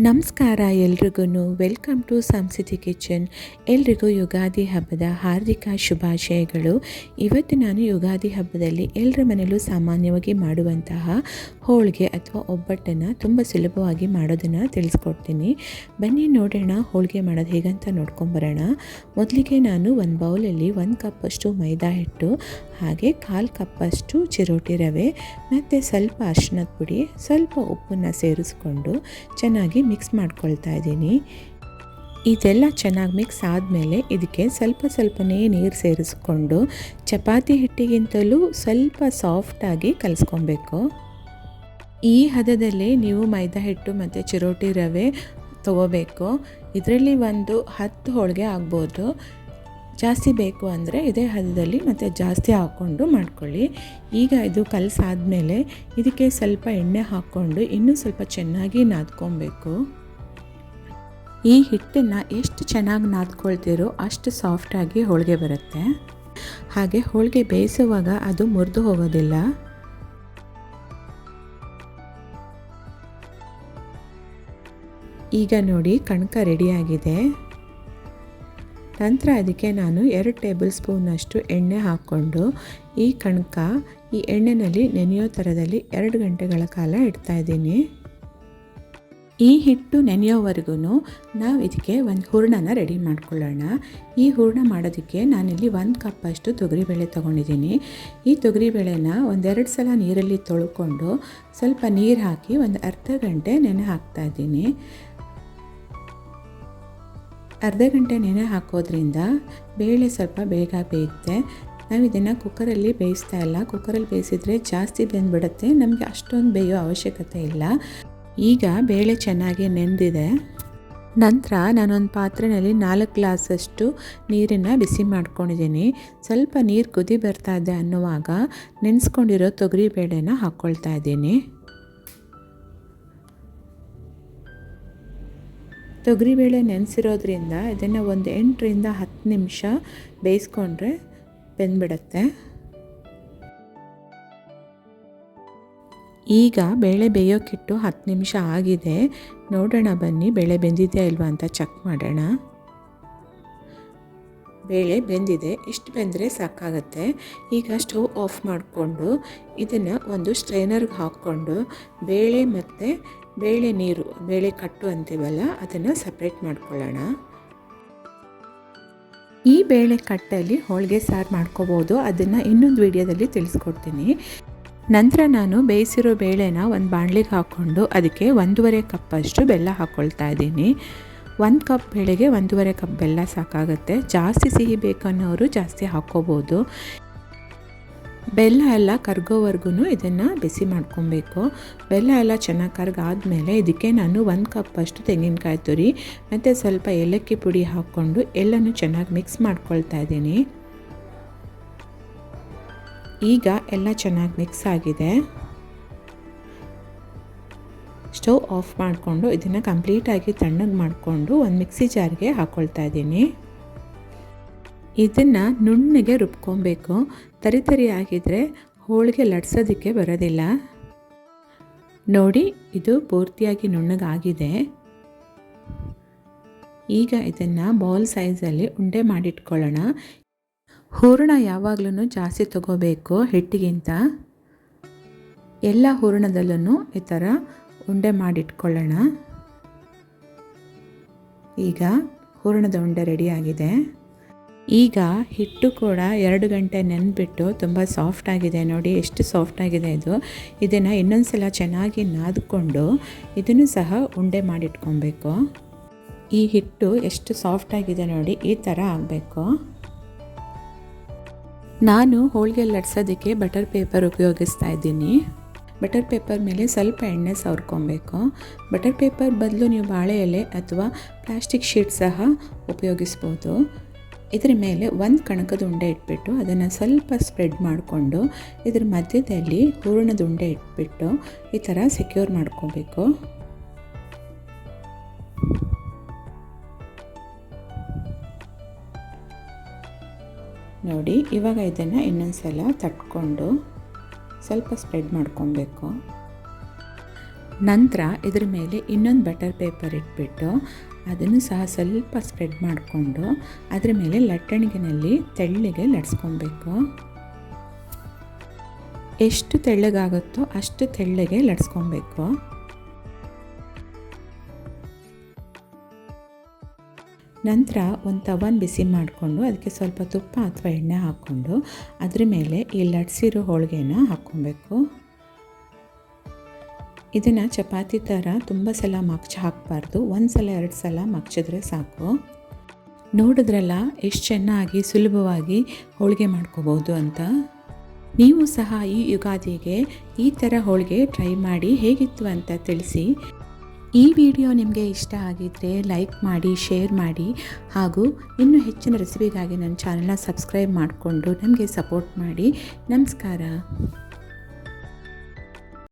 ನಮಸ್ಕಾರ ಎಲ್ರಿಗೂ welcome to ಸಂಸಿತಿ kitchen. ಎಲ್ರಿಗೂ ಯುಗಾದಿ ಹಬ್ಬದ ಹಾರ್ದಿಕ ಶುಭಾಶಯಗಳು. ಇವತ್ತು ನಾನು ಯುಗಾದಿ ಹಬ್ಬದಲ್ಲಿ ಎಲ್ಲರ ಮನೆಯಲ್ಲೂ ಸಾಮಾನ್ಯವಾಗಿ ಮಾಡುವಂತಹ ಹೋಳಿಗೆ ಅಥವಾ ಒಬ್ಬಟ್ಟನ್ನು ತುಂಬ ಸುಲಭವಾಗಿ ಮಾಡೋದನ್ನು ತಿಳಿಸ್ಕೊಡ್ತೀನಿ. ಬನ್ನಿ ನೋಡೋಣ ಹೋಳಿಗೆ ಮಾಡೋದು ಹೇಗಂತ ನೋಡ್ಕೊಂಬರೋಣ. ಮೊದಲಿಗೆ ನಾನು ಒಂದು ಬೌಲಲ್ಲಿ ಒಂದು ಕಪ್ಪಷ್ಟು ಮೈದಾ ಹಿಟ್ಟು, ಹಾಗೆ ಕಾಲು ಕಪ್ಪಷ್ಟು ಚಿರೋಟಿ ರವೆ, ಮತ್ತು ಸ್ವಲ್ಪ ಅರ್ಶಿನದ ಪುಡಿ, ಸ್ವಲ್ಪ ಉಪ್ಪನ್ನು ಸೇರಿಸ್ಕೊಂಡು ಚೆನ್ನಾಗಿ ಮಿಕ್ಸ್ ಮಾಡ್ಕೊಳ್ತಾ ಇದ್ದೀನಿ. ಇದೆಲ್ಲ ಚೆನ್ನಾಗಿ ಮಿಕ್ಸ್ ಆದಮೇಲೆ ಇದಕ್ಕೆ ಸ್ವಲ್ಪ ಸ್ವಲ್ಪನೇ ನೀರು ಸೇರಿಸ್ಕೊಂಡು ಚಪಾತಿ ಹಿಟ್ಟಿಗಿಂತಲೂ ಸ್ವಲ್ಪ ಸಾಫ್ಟಾಗಿ ಕಲಿಸ್ಕೊಬೇಕು. ಈ ಹದದಲ್ಲಿ ನೀವು ಮೈದಾ ಹಿಟ್ಟು ಮತ್ತು ಚಿರೋಟಿ ರವೆ ತೊಗೋಬೇಕು. ಇದರಲ್ಲಿ ಒಂದು ಹತ್ತು ಹೋಳಿಗೆ ಆಗ್ಬೋದು. ಜಾಸ್ತಿ ಬೇಕು ಅಂದರೆ ಇದೇ ಹದದಲ್ಲಿ ಮತ್ತು ಜಾಸ್ತಿ ಹಾಕ್ಕೊಂಡು ಮಾಡ್ಕೊಳ್ಳಿ. ಈಗ ಇದು ಕಲಸಾದ್ಮೇಲೆ ಇದಕ್ಕೆ ಸ್ವಲ್ಪ ಎಣ್ಣೆ ಹಾಕ್ಕೊಂಡು ಇನ್ನೂ ಸ್ವಲ್ಪ ಚೆನ್ನಾಗಿ ನಾದ್ಕೊಬೇಕು. ಈ ಹಿಟ್ಟನ್ನು ಎಷ್ಟು ಚೆನ್ನಾಗಿ ನಾದ್ಕೊಳ್ತೀರೋ ಅಷ್ಟು ಸಾಫ್ಟಾಗಿ ಹೋಳಿಗೆ ಬರುತ್ತೆ. ಹಾಗೆ ಹೋಳಿಗೆ ಬೇಯಿಸುವಾಗ ಅದು ಮುರಿದು ಹೋಗೋದಿಲ್ಲ. ಈಗ ನೋಡಿ ಕಣಕ ರೆಡಿಯಾಗಿದೆ ನಂತರ ಅದಕ್ಕೆ ನಾನು ಎರಡು ಟೇಬಲ್ ಸ್ಪೂನಷ್ಟು ಎಣ್ಣೆ ಹಾಕ್ಕೊಂಡು ಈ ಕಣಕ, ಈ ಎಣ್ಣೆಯಲ್ಲಿ ನೆನೆಯೋ ಥರದಲ್ಲಿ ಎರಡು ಗಂಟೆಗಳ ಕಾಲ ಇಡ್ತಾ ಇದ್ದೀನಿ. ಈ ಹಿಟ್ಟು ನೆನೆಯೋವರೆಗೂ ನಾವು ಇದಕ್ಕೆ ಒಂದು ಹೂರ್ಣನ ರೆಡಿ ಮಾಡ್ಕೊಳ್ಳೋಣ. ಈ ಹೂರ್ಣ ಮಾಡೋದಕ್ಕೆ ನಾನಿಲ್ಲಿ ಒಂದು ಕಪ್ಪಷ್ಟು ತೊಗರಿಬೇಳೆ ತೊಗೊಂಡಿದ್ದೀನಿ. ಈ ತೊಗರಿಬೇಳೆನ ಒಂದೆರಡು ಸಲ ನೀರಲ್ಲಿ ತೊಳ್ಕೊಂಡು ಸ್ವಲ್ಪ ನೀರು ಹಾಕಿ ಒಂದು ಅರ್ಧ ಗಂಟೆ ನೆನೆ ಹಾಕ್ತಾ ಇದ್ದೀನಿ. ಅರ್ಧ ಗಂಟೆ ನೆನೆ ಹಾಕೋದ್ರಿಂದ ಬೇಳೆ ಸ್ವಲ್ಪ ಬೇಗ ಬೇಯುತ್ತೆ ನಾವು ಇದನ್ನು ಕುಕ್ಕರಲ್ಲಿ ಬೇಯಿಸ್ತಾ ಇಲ್ಲ. ಕುಕ್ಕರಲ್ಲಿ ಬೇಯಿಸಿದರೆ ಜಾಸ್ತಿ ಬೆಂದ್ಬಿಡುತ್ತೆ. ನಮಗೆ ಅಷ್ಟೊಂದು ಬೇಯೋ ಅವಶ್ಯಕತೆ ಇಲ್ಲ. ಈಗ ಬೇಳೆ ಚೆನ್ನಾಗಿ ನೆಂದಿದೆ. ನಂತರ ನಾನೊಂದು ಪಾತ್ರೆಯಲ್ಲಿ ನಾಲ್ಕು ಗ್ಲಾಸಷ್ಟು ನೀರನ್ನು ಬಿಸಿ ಮಾಡ್ಕೊಂಡಿದ್ದೀನಿ. ಸ್ವಲ್ಪ ನೀರು ಕುದಿ ಬರ್ತಾ ಇದೆ ಅನ್ನುವಾಗ ನೆನೆಸ್ಕೊಂಡಿರೋ ತೊಗರಿ ಬೇಳೆನ ಹಾಕ್ಕೊಳ್ತಾ ಇದ್ದೀನಿ. ತೊಗರಿಬೇಳೆ ನೆನೆಸಿರೋದ್ರಿಂದ ಇದನ್ನು ಒಂದು ಎಂಟರಿಂದ ಹತ್ತು ನಿಮಿಷ ಬೇಯಿಸ್ಕೊಂಡ್ರೆ ಬೆಂದ್ಬಿಡತ್ತೆ. ಈಗ ಬೇಳೆ ಬೇಯೋಕ್ಕಿಟ್ಟು ಹತ್ತು ನಿಮಿಷ ಆಗಿದೆ. ನೋಡೋಣ ಬನ್ನಿ ಬೇಳೆ ಬೆಂದಿದೆಯಾ ಇಲ್ವಾ ಅಂತ ಚೆಕ್ ಮಾಡೋಣ. ಬೇಳೆ ಬೆಂದಿದೆ, ಇಷ್ಟು ಬೆಂದರೆ ಸಾಕಾಗತ್ತೆ. ಈಗ ಸ್ಟವ್ ಆಫ್ ಮಾಡಿಕೊಂಡು ಇದನ್ನು ಒಂದು ಸ್ಟ್ರೈನರ್ಗೆ ಹಾಕ್ಕೊಂಡು ಬೇಳೆ ಮತ್ತು ಬೇಳೆ ನೀರು, ಬೇಳೆ ಕಟ್ಟು ಅಂತೀವಲ್ಲ, ಅದನ್ನು ಸಪ್ರೇಟ್ ಮಾಡ್ಕೊಳ್ಳೋಣ. ಈ ಬೇಳೆ ಕಟ್ಟಲ್ಲಿ ಹೋಳಿಗೆ ಸಾರು ಮಾಡ್ಕೋಬೋದು. ಅದನ್ನು ಇನ್ನೊಂದು ವಿಡಿಯೋದಲ್ಲಿ ತಿಳಿಸ್ಕೊಡ್ತೀನಿ. ನಂತರ ನಾನು ಬೇಯಿಸಿರೋ ಬೇಳೆನ ಒಂದು ಬಾಣಲಿಗೆ ಹಾಕ್ಕೊಂಡು ಅದಕ್ಕೆ ಒಂದೂವರೆ ಕಪ್ಪಷ್ಟು ಬೆಲ್ಲ ಹಾಕ್ಕೊಳ್ತಾ ಇದ್ದೀನಿ. ಒಂದು ಕಪ್ ಬೇಳೆಗೆ ಒಂದೂವರೆ ಕಪ್ ಬೆಲ್ಲ ಸಾಕಾಗುತ್ತೆ. ಜಾಸ್ತಿ ಸಿಹಿ ಬೇಕನ್ನೋರು ಜಾಸ್ತಿ ಹಾಕ್ಕೋಬೋದು. ಬೆಲ್ಲ ಎಲ್ಲ ಕರ್ಗೋವರೆಗೂ ಇದನ್ನು ಬಿಸಿ ಮಾಡ್ಕೊಬೇಕು. ಬೆಲ್ಲ ಎಲ್ಲ ಚೆನ್ನಾಗಿ ಕರ್ಗಾದ್ಮೇಲೆ ಇದಕ್ಕೆ ನಾನು ಒಂದು ಕಪ್ಪಷ್ಟು ತೆಂಗಿನಕಾಯಿ ತುರಿ, ಮತ್ತು ಸ್ವಲ್ಪ ಏಲಕ್ಕಿ ಪುಡಿ ಹಾಕ್ಕೊಂಡು ಎಲ್ಲನೂ ಚೆನ್ನಾಗಿ ಮಿಕ್ಸ್ ಮಾಡ್ಕೊಳ್ತಾ ಇದ್ದೀನಿ. ಈಗ ಎಲ್ಲ ಚೆನ್ನಾಗಿ ಮಿಕ್ಸ್ ಆಗಿದೆ. ಸ್ಟವ್ ಆಫ್ ಮಾಡಿಕೊಂಡು ಇದನ್ನು ಕಂಪ್ಲೀಟಾಗಿ ತಣ್ಣಗೆ ಮಾಡಿಕೊಂಡು ಒಂದು ಮಿಕ್ಸಿ ಜಾರ್ಗೆ ಹಾಕ್ಕೊಳ್ತಾ ಇದ್ದೀನಿ. ಇದನ್ನು ನುಣ್ಣಗೆ ರುಬ್ಕೊಬೇಕು. ತರಿ ತರಿ ಆಗಿದ್ದರೆ ಹೋಳಿಗೆ ಲಟ್ಸೋದಕ್ಕೆ ಬರೋದಿಲ್ಲ. ನೋಡಿ, ಇದು ಪೂರ್ತಿಯಾಗಿ ನುಣ್ಣಗಾಗಿದೆ. ಈಗ ಇದನ್ನು ಬೌಲ್ ಸೈಜಲ್ಲಿ ಉಂಡೆ ಮಾಡಿಟ್ಕೊಳ್ಳೋಣ. ಹೂರಣ ಯಾವಾಗಲೂ ಜಾಸ್ತಿ ತಗೋಬೇಕು ಹಿಟ್ಟಿಗಿಂತ. ಎಲ್ಲ ಹೂರಣದಲ್ಲೂ ಈ ಥರ ಉಂಡೆ ಮಾಡಿಟ್ಕೊಳ್ಳೋಣ. ಈಗ ಹೂರಣದ ಉಂಡೆ ರೆಡಿಯಾಗಿದೆ ಈಗ ಹಿಟ್ಟು ಕೂಡ ಎರಡು ಗಂಟೆ ನೆನ್ಬಿಟ್ಟು ತುಂಬ ಸಾಫ್ಟ್ ಆಗಿದೆ ನೋಡಿ, ಎಷ್ಟು ಸಾಫ್ಟ್ ಆಗಿದೆ ಇದು. ಇದನ್ನು ಇನ್ನೊಂದು ಸಲ ಚೆನ್ನಾಗಿ ನಾದ್ಕೊಂಡು ಇದನ್ನು ಸಹ ಉಂಡೆ ಮಾಡಿಟ್ಕೊಬೇಕು. ಈ ಹಿಟ್ಟು ಎಷ್ಟು ಸಾಫ್ಟ್ ಆಗಿದೆ ನೋಡಿ, ಈ ಥರ ಆಗಬೇಕು. ನಾನು ಹೋಳಿಗೆ ಲಟ್ಸೋದಕ್ಕೆ ಬಟರ್ ಪೇಪರ್ ಉಪಯೋಗಿಸ್ತಾ ಇದ್ದೀನಿ. ಬಟರ್ ಪೇಪರ್ ಮೇಲೆ ಸ್ವಲ್ಪ ಎಣ್ಣೆ ಸವರ್ಕೊಬೇಕು. ಬಟರ್ ಪೇಪರ್ ಬದಲು ನೀವು ಬಾಳೆ ಎಲೆ ಅಥವಾ ಪ್ಲಾಸ್ಟಿಕ್ ಶೀಟ್ ಸಹ ಉಪಯೋಗಿಸ್ಬೋದು. ಇದರ ಮೇಲೆ ಒಂದು ಕಣಕದ ಉಂಡೆ ಇಟ್ಬಿಟ್ಟು ಅದನ್ನು ಸ್ವಲ್ಪ ಸ್ಪ್ರೆಡ್ ಮಾಡಿಕೊಂಡು ಇದ್ರ ಮಧ್ಯದಲ್ಲಿ ಹೂರಣದ ಉಂಡೆ ಇಟ್ಬಿಟ್ಟು ಈ ಥರ ಸೆಕ್ಯೂರ್ ಮಾಡ್ಕೋಬೇಕು. ನೋಡಿ, ಇವಾಗ ಇದನ್ನು ಇನ್ನೊಂದು ಸಲ ತಟ್ಕೊಂಡು ಸ್ವಲ್ಪ ಸ್ಪ್ರೆಡ್ ಮಾಡ್ಕೊಬೇಕು. ನಂತರ ಇದ್ರ ಮೇಲೆ ಇನ್ನೊಂದು ಬಟರ್ ಪೇಪರ್ ಇಟ್ಬಿಟ್ಟು ಅದನ್ನು ಸಹ ಸ್ವಲ್ಪ ಸ್ಪ್ರೆಡ್ ಮಾಡಿಕೊಂಡು ಅದರ ಮೇಲೆ ಲಟ್ಟಣಿಗೆನಲ್ಲಿ ತೆಳ್ಳಗೆ ಲಟ್ಸ್ಕೊಬೇಕು. ಎಷ್ಟು ತೆಳ್ಳಗಾಗುತ್ತೋ ಅಷ್ಟು ತೆಳ್ಳಗೆ ಲಟ್ಸ್ಕೊಬೇಕು. ನಂತರ ಒಂದು ತವನ್ ಬಿಸಿ ಮಾಡಿಕೊಂಡು ಅದಕ್ಕೆ ಸ್ವಲ್ಪ ತುಪ್ಪ ಅಥವಾ ಎಣ್ಣೆ ಹಾಕ್ಕೊಂಡು ಅದ್ರ ಮೇಲೆ ಈ ಲಟ್ಸಿರೋ ಹೋಳಿಗೆನ ಹಾಕ್ಕೊಬೇಕು. ಇದನ್ನು ಚಪಾತಿ ಥರ ತುಂಬ ಸಲ ಮಗ್ಚಿ ಹಾಕಬಾರ್ದು. ಒಂದು ಸಲ, ಎರಡು ಸಲ ಮಗ್ಚಿದ್ರೆ ಸಾಕು. ನೋಡಿದ್ರಲ್ಲ ಎಷ್ಟು ಚೆನ್ನಾಗಿ ಸುಲಭವಾಗಿ ಹೋಳಿಗೆ ಮಾಡ್ಕೋಬೋದು ಅಂತ. ನೀವು ಸಹ ಈ ಯುಗಾದಿಗೆ ಈ ಥರ ಹೋಳಿಗೆ ಟ್ರೈ ಮಾಡಿ ಹೇಗಿತ್ತು ಅಂತ ತಿಳಿಸಿ. ಈ ವಿಡಿಯೋ ನಿಮಗೆ ಇಷ್ಟ ಆಗಿದ್ದರೆ ಲೈಕ್ ಮಾಡಿ, ಶೇರ್ ಮಾಡಿ ಹಾಗೂ ಇನ್ನೂ ಹೆಚ್ಚಿನ ರೆಸಿಪಿಗಾಗಿ ನನ್ನ ಚಾನಲ್ನ ಸಬ್ಸ್ಕ್ರೈಬ್ ಮಾಡಿಕೊಂಡು ನಮಗೆ ಸಪೋರ್ಟ್ ಮಾಡಿ. ನಮಸ್ಕಾರ.